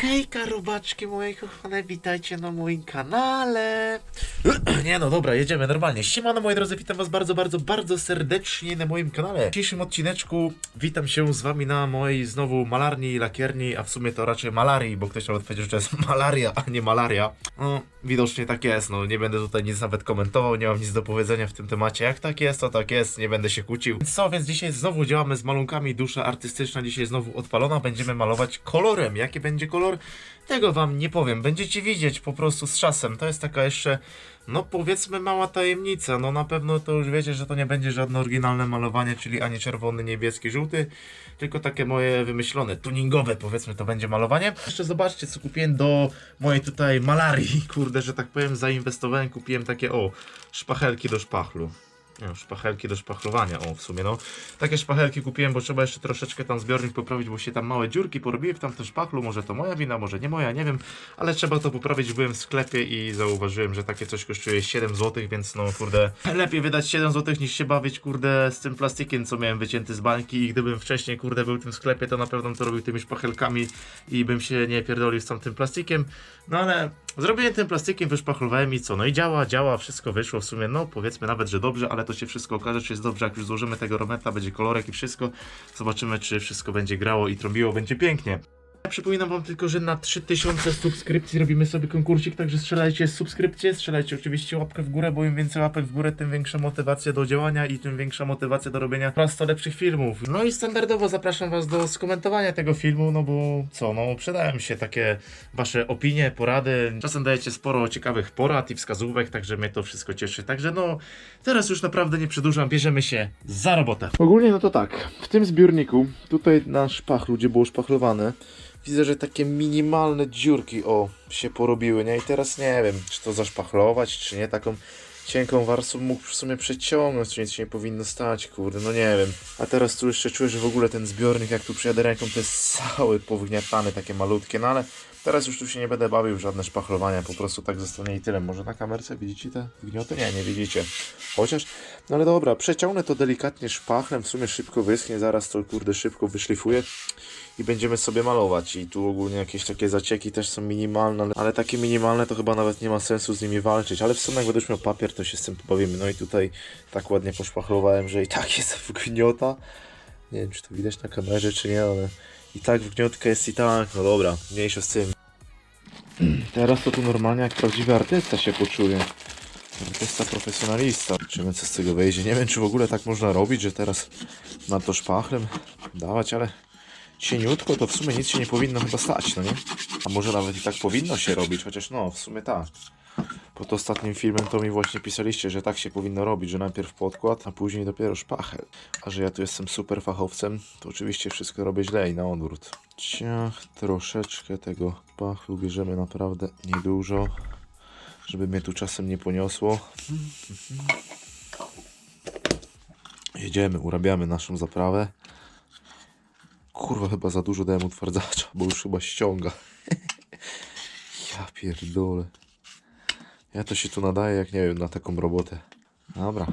Hejka robaczki moje kochane, witajcie na moim kanale. Nie no, dobra, jedziemy normalnie. Siemano moi drodzy, witam was bardzo, bardzo, bardzo serdecznie na moim kanale. W dzisiejszym odcineczku witam się z wami na mojej znowu malarni, lakierni, a w sumie to raczej malarii, bo ktoś nawet powiedział, że to jest malaria, a nie malaria. No, widocznie tak jest, no nie będę tutaj nic nawet komentował, nie mam nic do powiedzenia w tym temacie. Jak tak jest, to tak jest, nie będę się kłócił. Co, więc dzisiaj znowu działamy z malunkami, dusza artystyczna dzisiaj znowu odpalona, będziemy malować kolorem. Jaki będzie kolor? Tego wam nie powiem, będziecie widzieć po prostu z czasem. To jest taka jeszcze, no powiedzmy mała tajemnica. No na pewno to już wiecie, że to nie będzie żadne oryginalne malowanie, czyli ani czerwony, niebieski, żółty, tylko takie moje wymyślone, tuningowe powiedzmy to będzie malowanie. Jeszcze zobaczcie co kupiłem do mojej tutaj malarii, kurde, że tak powiem zainwestowałem, kupiłem takie o, szpachelki do szpachlu. Szpachelki do szpachlowania, o w sumie no. Takie szpachelki kupiłem, bo trzeba jeszcze troszeczkę tam zbiornik poprawić, bo się tam małe dziurki porobiły w tamtym szpachlu, może to moja wina, może nie moja, nie wiem, ale trzeba to poprawić, byłem w sklepie i zauważyłem, że takie coś kosztuje 7 zł, więc no kurde, lepiej wydać 7 zł niż się bawić kurde z tym plastikiem, co miałem wycięty z bańki. I gdybym wcześniej kurde był w tym sklepie, to na pewno to robił tymi szpachelkami i bym się nie pierdolił z tamtym plastikiem, no ale zrobiłem tym plastikiem, wyszpachlowałem i co, no i działa, działa, wszystko wyszło w sumie, no powiedzmy nawet, że dobrze, ale to się wszystko okaże, czy jest dobrze, jak już złożymy tego rometa, będzie kolorek i wszystko, zobaczymy, czy wszystko będzie grało i trąbiło, będzie pięknie. Przypominam wam tylko, że na 3000 subskrypcji robimy sobie konkursik, także strzelajcie subskrypcję, strzelajcie oczywiście łapkę w górę, bo im więcej łapek w górę, tym większa motywacja do działania i tym większa motywacja do robienia coraz to lepszych filmów. No i standardowo zapraszam was do skomentowania tego filmu, no bo co, no przydają mi się takie wasze opinie, porady. Czasem dajecie sporo ciekawych porad i wskazówek, także mnie to wszystko cieszy. Także no, teraz już naprawdę nie przedłużam, bierzemy się za robotę. Ogólnie no to tak, w tym zbiorniku, tutaj na szpachlu, gdzie było szpachlowane, widzę, że takie minimalne dziurki, o, się porobiły, nie? I teraz nie wiem, czy to zaszpachlować, czy nie, taką cienką warstwą mógł w sumie przeciągnąć, czy nic się nie powinno stać, kurde, no nie wiem. A teraz tu jeszcze czuję, że w ogóle ten zbiornik, jak tu przyjadę ręką, to jest cały powgniatany, takie malutkie, no ale teraz już tu się nie będę bawił w żadne szpachlowania, po prostu tak zostanie i tyle. Może na kamerce widzicie te wgnioty? Nie, nie widzicie. Chociaż, no ale dobra, przeciągnę to delikatnie szpachlem, w sumie szybko wyschnie, zaraz to kurde szybko wyszlifuję i będziemy sobie malować. I tu ogólnie jakieś takie zacieki też są minimalne, ale- takie minimalne to chyba nawet nie ma sensu z nimi walczyć. Ale w sumie jak będziesz miał papier, to się z tym pobawimy. No i tutaj tak ładnie poszpachlowałem, że i tak jest wgniota. Nie wiem, czy to widać na kamerze, czy nie, ale i tak wgniotka jest i tak. No dobra, mniejsza z tym. Teraz to tu normalnie jak prawdziwy artysta się poczuje. Artysta profesjonalista. Zobaczymy co z tego wyjdzie. Nie wiem czy w ogóle tak można robić, że teraz na to szpachlem dawać, ale cieniutko to w sumie nic się nie powinno chyba stać, no nie? A może nawet i tak powinno się robić, chociaż no, w sumie tak. Pod ostatnim filmem to mi właśnie pisaliście, że tak się powinno robić, że najpierw podkład, a później dopiero szpachel. A że ja tu jestem super fachowcem, to oczywiście wszystko robię źle i na odwrót. Ciach, troszeczkę tego pachlu bierzemy naprawdę niedużo, żeby mnie tu czasem nie poniosło. Jedziemy, urabiamy naszą zaprawę. Kurwa, chyba za dużo dałem utwardzacza, bo już chyba ściąga. ja pierdolę. Ja to się tu nadaję, jak nie wiem, na taką robotę. Dobra.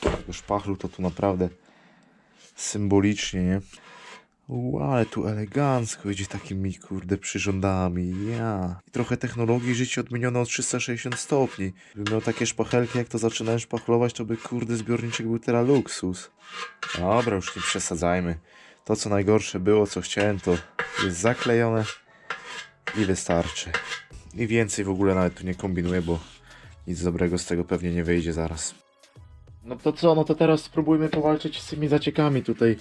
Tego szpachlu to tu naprawdę symbolicznie, nie? Uu, ale tu elegancko idzie takimi, kurde, przyrządami. Ja. I trochę technologii życie odmienione o 360 stopni. Gdybym miał takie szpachelki, jak to zaczynałem szpachlować, to by, kurde, zbiorniczek był teraz luksus. Dobra, już nie przesadzajmy. To, co najgorsze było, co chciałem, to jest zaklejone i wystarczy. I więcej w ogóle nawet tu nie kombinuję, bo nic dobrego z tego pewnie nie wyjdzie zaraz. No to co, no to teraz spróbujmy powalczyć z tymi zaciekami tutaj.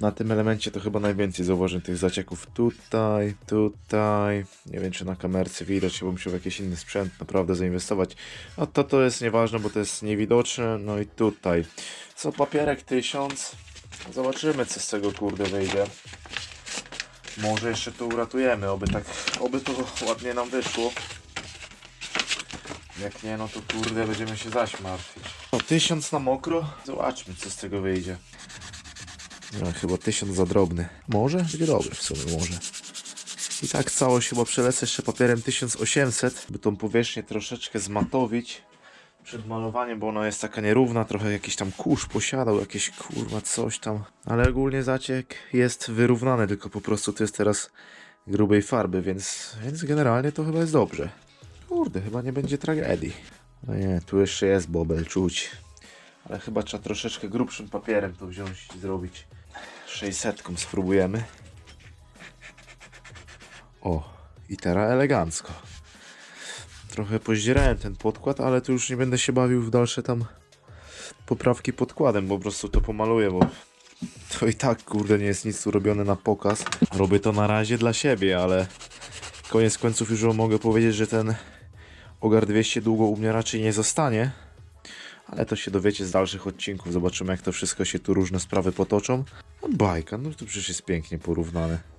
Na tym elemencie to chyba najwięcej zauważyłem tych zacieków tutaj, tutaj. Nie wiem czy na kamerce widać, bo musiał w jakiś inny sprzęt naprawdę zainwestować. No to to jest nieważne, bo to jest niewidoczne. No i tutaj. Co papierek 1000. Zobaczymy co z tego kurde wyjdzie. Może jeszcze to uratujemy, oby tak, oby to ładnie nam wyszło. Jak nie, no to kurde będziemy się zaś martwić. No tysiąc na mokro? Zobaczmy co z tego wyjdzie. No chyba tysiąc za drobny. Może? Będzie dobry w sumie, może. I tak całość chyba przelecę jeszcze papierem 1800, by tą powierzchnię troszeczkę zmatowić przed malowaniem, bo ona jest taka nierówna, trochę jakiś tam kurz posiadał, jakieś kurwa coś tam. Ale ogólnie zaciek jest wyrównany, tylko po prostu to jest teraz grubej farby, więc, więc generalnie to chyba jest dobrze. Kurde, chyba nie będzie tragedii. No nie, tu jeszcze jest bobel, czuć. Ale chyba trzeba troszeczkę grubszym papierem to wziąć i zrobić. 600 spróbujemy. O, i teraz elegancko. Trochę pozdzierałem ten podkład, ale tu już nie będę się bawił w dalsze tam poprawki podkładem, bo po prostu to pomaluję, bo to i tak kurde nie jest nic tu robione na pokaz. Robię to na razie dla siebie, ale koniec końców już mogę powiedzieć, że ten Ogar 200 długo u mnie raczej nie zostanie. Ale to się dowiecie z dalszych odcinków. Zobaczymy, jak to wszystko się tu różne sprawy potoczą. No bajka, no to przecież jest pięknie porównane.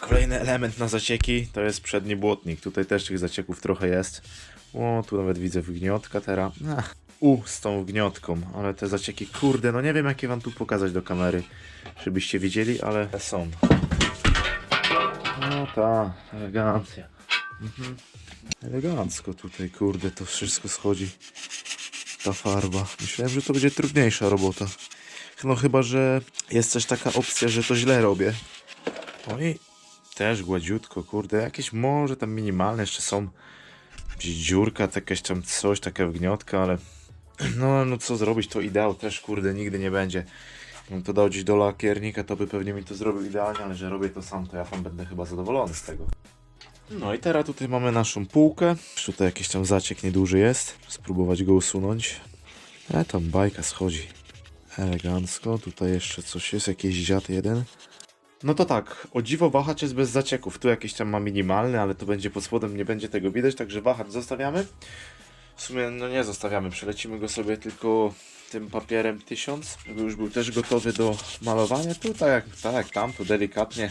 Kolejny element na zacieki to jest przedni błotnik. Tutaj też tych zacieków trochę jest. O, tu nawet widzę wgniotka teraz. Ach, U, z tą wgniotką, ale te zacieki, kurde, no nie wiem jakie wam tu pokazać do kamery, żebyście widzieli, ale są. No ta, elegancja. Mhm. Elegancko tutaj, kurde, to wszystko schodzi. Ta farba. Myślałem, że to będzie trudniejsza robota. No chyba, że jest też taka opcja, że to źle robię. Oj, też gładziutko, kurde. Jakieś może tam minimalne jeszcze są. Gdzieś dziurka, jakaś tam coś, taka wgniotka, ale no, no co zrobić, to ideał też, kurde, nigdy nie będzie. Bym to dał gdzieś do lakiernika, to by pewnie mi to zrobił idealnie, ale że robię to sam, to ja tam będę chyba zadowolony z tego. No i teraz tutaj mamy naszą półkę. Tutaj jakiś tam zaciek nieduży jest. Spróbować go usunąć. E, tam bajka schodzi. Elegancko. Tutaj jeszcze coś jest, jakiś dziad jeden. No to tak, o dziwo wahacz jest bez zacieków. Tu jakiś tam ma minimalny, ale to będzie pod spodem, nie będzie tego widać, także wahacz zostawiamy. W sumie, no nie zostawiamy, przelecimy go sobie tylko tym papierem 1000, żeby już był też gotowy do malowania. Tu tak jak, tak jak tam, to delikatnie.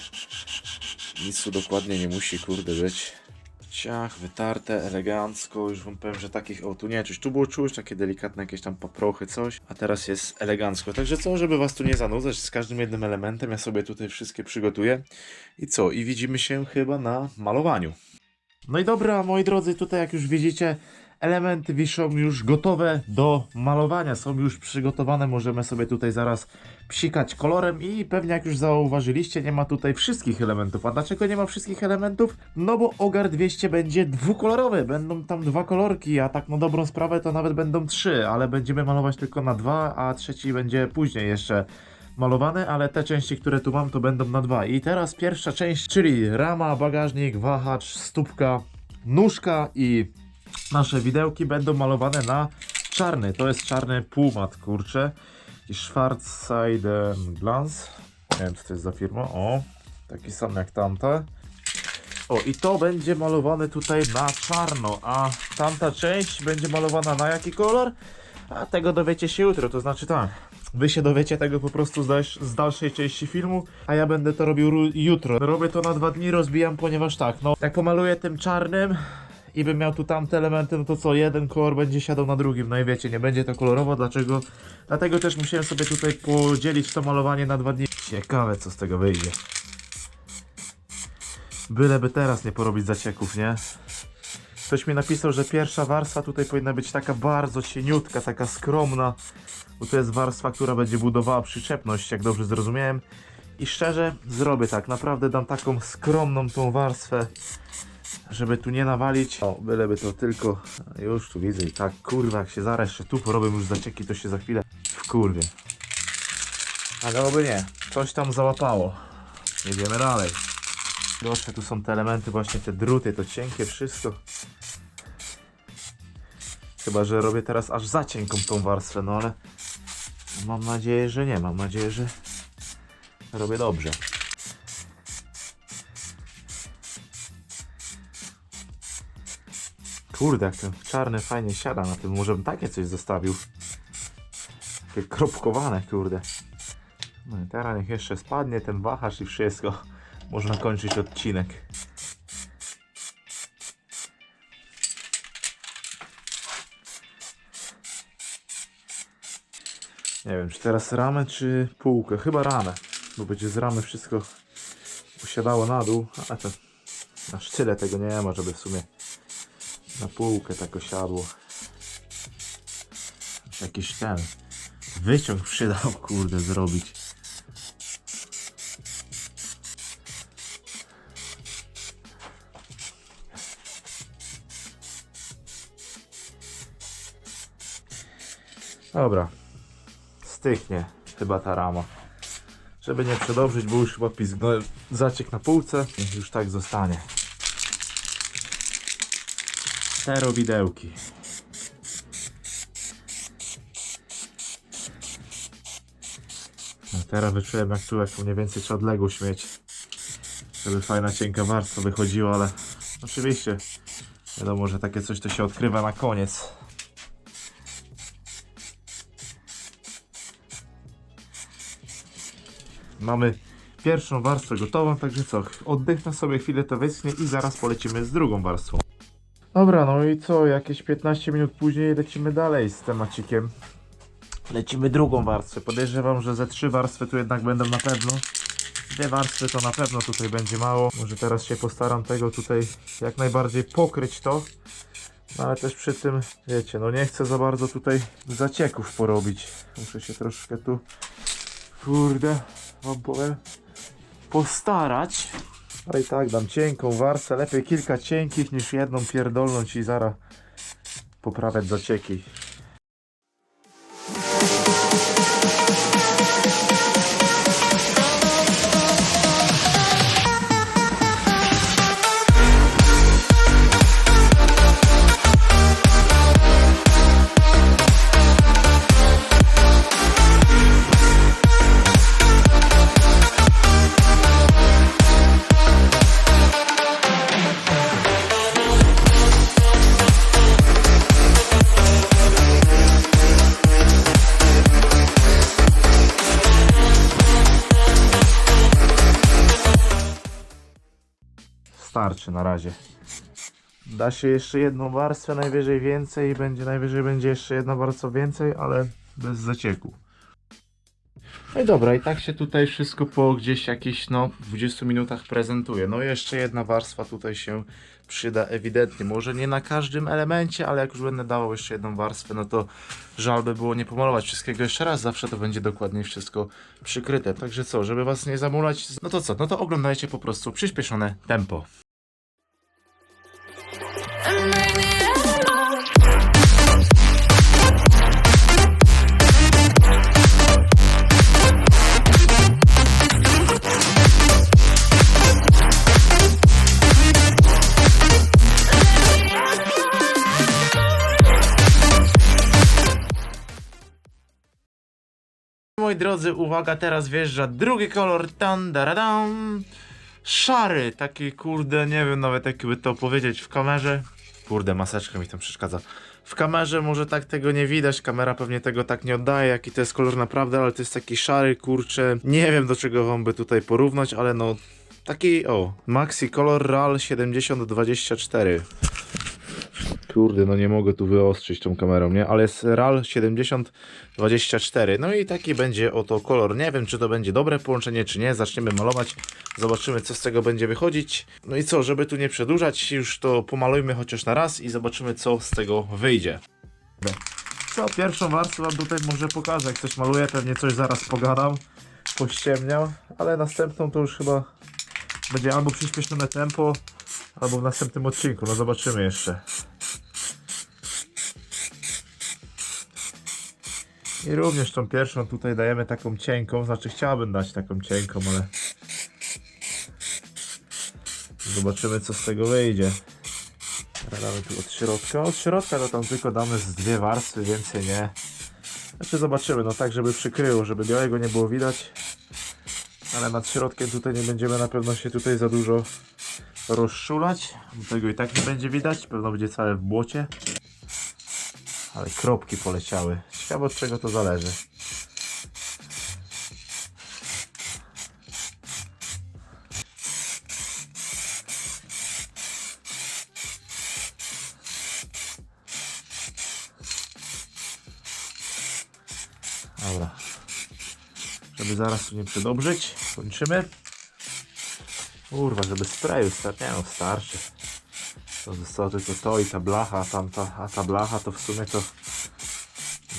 Nic tu dokładnie nie musi, kurde, być. Ciach, wytarte, elegancko, już wam powiem, że takich, o tu nie czuć, tu było czuć, takie delikatne jakieś tam paprochy, coś, a teraz jest elegancko, także co, żeby was tu nie zanudzać, z każdym jednym elementem ja sobie tutaj wszystkie przygotuję. I co, i widzimy się chyba na malowaniu. No i dobra, moi drodzy, tutaj jak już widzicie, elementy wiszą już gotowe do malowania, są już przygotowane, możemy sobie tutaj zaraz psikać kolorem i pewnie jak już zauważyliście, nie ma tutaj wszystkich elementów. A dlaczego nie ma wszystkich elementów? No bo Ogar 200 będzie dwukolorowy, będą tam dwa kolorki, a tak na dobrą sprawę to nawet będą trzy, ale będziemy malować tylko na dwa, a trzeci będzie później jeszcze malowany, ale te części, które tu mam, to będą na dwa. I teraz pierwsza część, czyli rama, bagażnik, wahacz, stópka, nóżka i nasze widełki będą malowane na czarny. To jest czarny półmat, kurczę. I Schwarzseiden Glans. Nie wiem, co to jest za firma. O, taki sam jak tamta. O, i to będzie malowane tutaj na czarno, a tamta część będzie malowana na jaki kolor? A tego dowiecie się jutro, to znaczy tak. Wy się dowiecie tego po prostu z, z dalszej części filmu, a ja będę to robił jutro. Robię to na dwa dni, rozbijam, ponieważ tak, no, jak pomaluję tym czarnym i bym miał tu tamte elementy, no to co, jeden kolor będzie siadał na drugim, no i wiecie, nie będzie to kolorowo, dlaczego? Dlatego też musiałem sobie tutaj podzielić to malowanie na dwa dni. Ciekawe, co z tego wyjdzie. Byleby teraz nie porobić zacieków, nie? Ktoś mi napisał, że pierwsza warstwa tutaj powinna być taka bardzo cieniutka, taka skromna, bo to jest warstwa, która będzie budowała przyczepność, jak dobrze zrozumiałem. I szczerze, zrobię tak, naprawdę dam taką skromną tą warstwę, żeby tu nie nawalić. O, byleby to tylko, już tu widzę i tak, kurwa, jak się zaraz jeszcze tu porobię już zacieki, to się za chwilę w kurwie. Ale oby nie, coś tam załapało. Jedziemy dalej. Proszę, tu są te elementy, właśnie te druty, to cienkie wszystko. Chyba, że robię teraz aż za cienką tą warstwę, no ale mam nadzieję, że nie. Mam nadzieję, że robię dobrze. Kurde, jak ten czarny fajnie siada na tym. Może bym takie coś zostawił. Takie kropkowane, kurde. No i teraz niech jeszcze spadnie ten wahacz i wszystko. Można kończyć odcinek. Nie wiem, czy teraz ramę, czy półkę. Chyba ramę, bo będzie z ramy wszystko usiadało na dół, ale to na sztyle tego nie ma, żeby w sumie na półkę tak osiadło. Jakiś ten wyciąg przydał, kurde, zrobić. Dobra, styknie chyba ta rama. Żeby nie przedobrzyć, bo już chyba pizgnąłem no, zaciek na półce, już tak zostanie. Sterowidełki. No teraz wyczułem jak tu jaką mniej więcej trzeba odległość mieć. Żeby fajna cienka warstwa wychodziła, ale oczywiście wiadomo, że takie coś to się odkrywa na koniec. Mamy pierwszą warstwę gotową, także co, oddechnę sobie chwilę to wyschnie i zaraz polecimy z drugą warstwą. Dobra, no i co, jakieś 15 minut później lecimy dalej z temacikiem. Lecimy drugą warstwę. Podejrzewam, że ze trzy warstwy tu jednak będą na pewno. Dwie warstwy to na pewno tutaj będzie mało. Może teraz się postaram tego tutaj jak najbardziej pokryć to. No ale też przy tym, wiecie, no nie chcę za bardzo tutaj zacieków porobić. Muszę się troszkę tu, kurde, wam powiem, postarać. No i tak, dam cienką warstwę. Lepiej kilka cienkich niż jedną pierdolnąć i zaraz poprawiać zacieki. Starczy na razie. Da się jeszcze jedną warstwę, najwyżej więcej, będzie najwyżej będzie jeszcze jedna warstwa więcej, ale bez zacieku. No i dobra, i tak się tutaj wszystko po gdzieś jakichś no 20 minutach prezentuje. No jeszcze jedna warstwa tutaj się przyda ewidentnie. Może nie na każdym elemencie, ale jak już będę dawał jeszcze jedną warstwę, no to żal by było nie pomalować wszystkiego jeszcze raz. Zawsze to będzie dokładnie wszystko przykryte. Także co, żeby was nie zamulać, no to co, no to oglądajcie po prostu przyspieszone tempo. Moi drodzy, uwaga, teraz wjeżdża drugi kolor, tan, daradam. Szary, taki kurde, nie wiem nawet jak by to powiedzieć w kamerze. Kurde, maseczka mi tam przeszkadza. W kamerze może tak tego nie widać, kamera pewnie tego tak nie oddaje, jaki to jest kolor naprawdę, ale to jest taki szary, kurcze. Nie wiem do czego wam by tutaj porównać, ale no, taki, o, Maxi Color RAL 7024. Kurde, no nie mogę tu wyostrzyć tą kamerą, nie? Ale jest RAL 7024. No i taki będzie oto kolor. Nie wiem, czy to będzie dobre połączenie, czy nie. Zaczniemy malować. Zobaczymy, co z tego będzie wychodzić. No i co, żeby tu nie przedłużać, już to pomalujmy chociaż na raz i zobaczymy, co z tego wyjdzie. Co, pierwszą warstwę wam tutaj może pokażę. Jak ktoś maluje, pewnie coś zaraz pogadam, pościemniał, ale następną to już chyba będzie albo przyspieszone tempo, albo w następnym odcinku. No zobaczymy jeszcze. I również tą pierwszą tutaj dajemy taką cienką, znaczy chciałbym dać taką cienką, ale zobaczymy co z tego wyjdzie. Damy tu od środka. Od środka to tam tylko damy z dwie warstwy, więcej nie. Znaczy zobaczymy, no tak żeby przykryło, żeby białego nie było widać. Ale nad środkiem tutaj nie będziemy na pewno się tutaj za dużo rozszulać. Tego i tak nie będzie widać, pewno będzie całe w błocie. Ale kropki poleciały. Ciekawe od czego to zależy. Dobra. Żeby zaraz tu nie przedobrzyć, kończymy. Kurwa, żeby sprayu starczy. No, starczy. To to i ta blacha, tamta, a ta blacha to w sumie to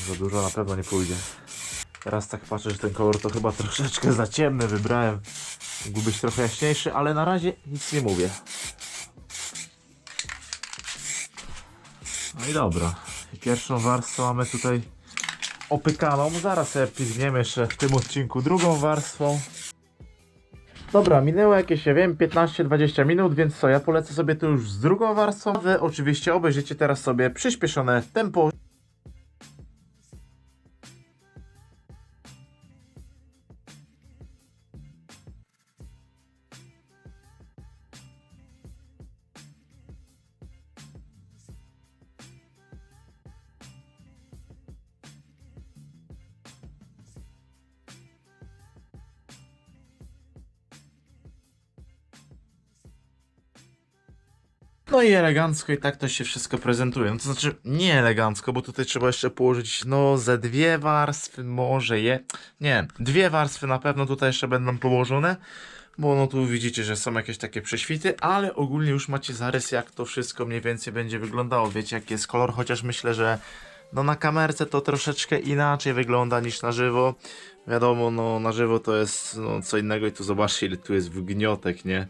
za dużo na pewno nie pójdzie. Teraz tak patrzę, że ten kolor to chyba troszeczkę za ciemny wybrałem. Mógł być trochę jaśniejszy, ale na razie nic nie mówię. No i dobra. Pierwszą warstwę mamy tutaj opykaną. Zaraz sobie pizgniemy jeszcze w tym odcinku drugą warstwą. Dobra, minęło jakieś, ja wiem, 15-20 minut, więc co, ja polecę sobie tu już z drugą warstwą. Wy oczywiście obejrzycie teraz sobie przyspieszone tempo. No i elegancko i tak to się wszystko prezentuje. No to znaczy nie elegancko, bo tutaj trzeba jeszcze położyć no ze dwie warstwy, może je. Nie, dwie warstwy na pewno tutaj jeszcze będą położone. Bo no tu widzicie, że są jakieś takie prześwity, ale ogólnie już macie zarys jak to wszystko mniej więcej będzie wyglądało. Wiecie jaki jest kolor, chociaż myślę, że no na kamerce to troszeczkę inaczej wygląda niż na żywo. Wiadomo, no na żywo to jest no, co innego i tu zobaczcie ile tu jest wygniotek, nie?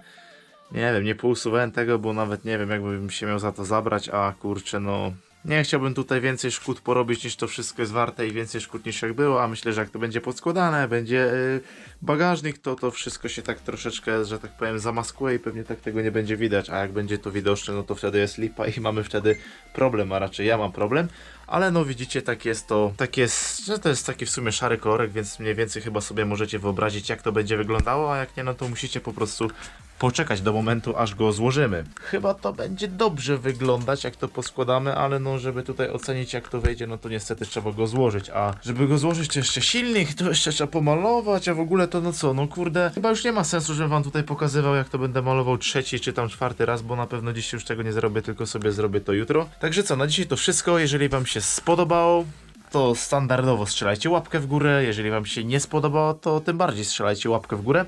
Nie wiem, nie pousuwałem tego, bo nawet nie wiem, jakbym się miał za to zabrać, a kurczę, no. Nie chciałbym tutaj więcej szkód porobić niż to wszystko jest warte i więcej szkód niż jak było, a myślę, że jak to będzie podskładane, będzie y, bagażnik, to to wszystko się tak troszeczkę, że tak powiem, zamaskuje i pewnie tak tego nie będzie widać, a jak będzie to widoczne, no to wtedy jest lipa i mamy wtedy problem, a raczej ja mam problem. Ale no widzicie, tak jest to, tak jest, że to jest taki w sumie szary kolorek, więc mniej więcej chyba sobie możecie wyobrazić jak to będzie wyglądało, a jak nie, no to musicie po prostu poczekać do momentu, aż go złożymy. Chyba to będzie dobrze wyglądać, jak to poskładamy, ale no, żeby tutaj ocenić, jak to wejdzie, no to niestety trzeba go złożyć, a żeby go złożyć, to jeszcze silnik, to jeszcze trzeba pomalować, a w ogóle to no co, no kurde, chyba już nie ma sensu, żebym wam tutaj pokazywał, jak to będę malował trzeci czy tam czwarty raz, bo na pewno dziś już tego nie zrobię, tylko sobie zrobię to jutro. Także co, na dzisiaj to wszystko, jeżeli wam się spodobało, to standardowo strzelajcie łapkę w górę, jeżeli wam się nie spodobało, to tym bardziej strzelajcie łapkę w górę.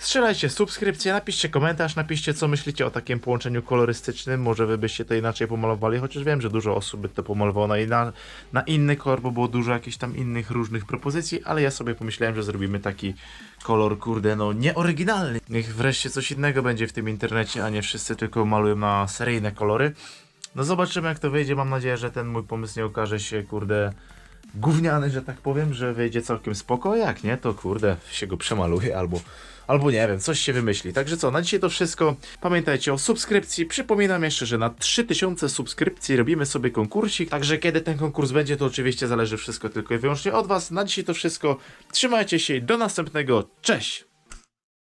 Strzelajcie subskrypcję, napiszcie komentarz, napiszcie co myślicie o takim połączeniu kolorystycznym, może wy byście to inaczej pomalowali, chociaż wiem, że dużo osób by to pomalowało na, inna, na inny kolor, bo było dużo jakichś tam innych różnych propozycji, ale ja sobie pomyślałem, że zrobimy taki kolor, kurde, no nieoryginalny. Niech wreszcie coś innego będzie w tym internecie, a nie wszyscy tylko malują na seryjne kolory. No zobaczymy jak to wyjdzie, mam nadzieję, że ten mój pomysł nie okaże się, kurde, gówniany, że tak powiem, że wyjdzie całkiem spoko, jak nie, to kurde, się go przemaluje albo, albo nie wiem, coś się wymyśli. Także co, na dzisiaj to wszystko. Pamiętajcie o subskrypcji. Przypominam jeszcze, że na 3000 subskrypcji robimy sobie konkursik, także kiedy ten konkurs będzie, to oczywiście zależy wszystko tylko i wyłącznie od Was. Na dzisiaj to wszystko. Trzymajcie się i do następnego. Cześć!